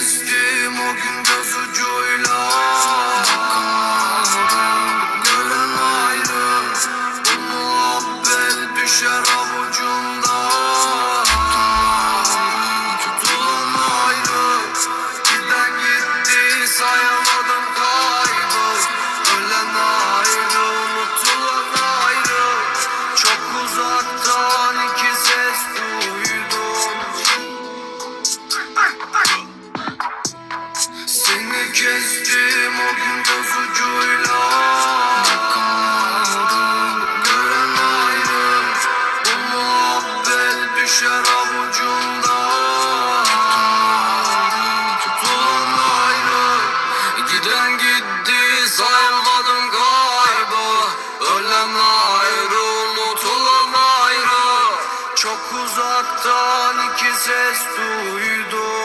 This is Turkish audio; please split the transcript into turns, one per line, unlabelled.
Kestim o gün göz ucuyla Gören ayrı Bu muhabbet düşer avucuma düşer avucunda Tutulan ayrı. Giden gitti saymadım kaybı Ölen ayrı unutulan ayrı. Çok uzaktan iki ses duy.